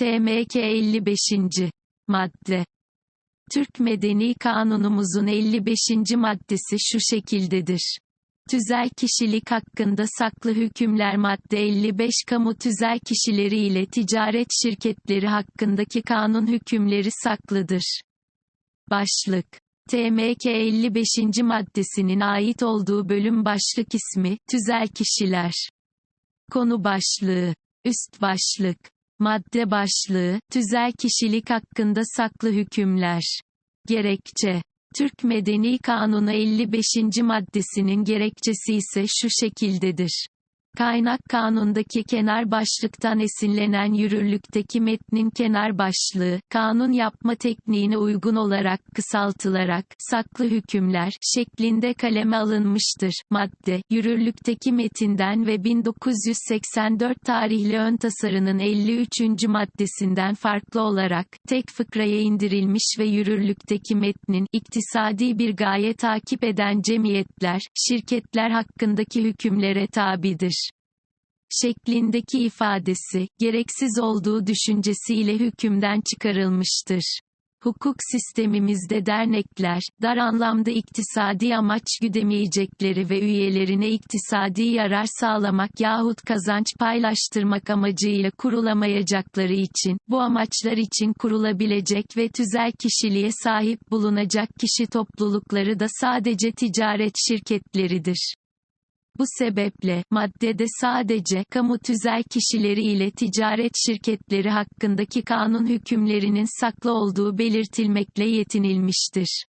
TMK 55. Madde Türk Medeni Kanunumuzun 55. maddesi şu şekildedir. Tüzel kişilik hakkında saklı hükümler madde 55 kamu tüzel kişileri ile ticaret şirketleri hakkındaki kanun hükümleri saklıdır. Başlık TMK 55. maddesinin ait olduğu bölüm başlık ismi, tüzel kişiler. Konu başlığı, üst başlık, madde başlığı, tüzel kişilik hakkında saklı hükümler. Gerekçe, Türk Medeni Kanunu 55. maddesinin gerekçesi ise şu şekildedir. Kaynak kanundaki kenar başlıktan esinlenen yürürlükteki metnin kenar başlığı, kanun yapma tekniğine uygun olarak kısaltılarak, saklı hükümler, şeklinde kaleme alınmıştır. Madde, yürürlükteki metinden ve 1984 tarihli ön tasarının 53. maddesinden farklı olarak, tek fıkraya indirilmiş ve yürürlükteki metnin, iktisadi bir gaye takip eden cemiyetler, şirketler hakkındaki hükümlere tabidir şeklindeki ifadesi, gereksiz olduğu düşüncesiyle hükümden çıkarılmıştır. Hukuk sistemimizde dernekler, dar anlamda iktisadi amaç güdemeyecekleri ve üyelerine iktisadi yarar sağlamak yahut kazanç paylaştırmak amacıyla kurulamayacakları için, bu amaçlar için kurulabilecek ve tüzel kişiliğe sahip bulunacak kişi toplulukları da sadece ticaret şirketleridir. Bu sebeple, maddede sadece, kamu tüzel kişileri ile ticaret şirketleri hakkındaki kanun hükümlerinin saklı olduğu belirtilmekle yetinilmiştir.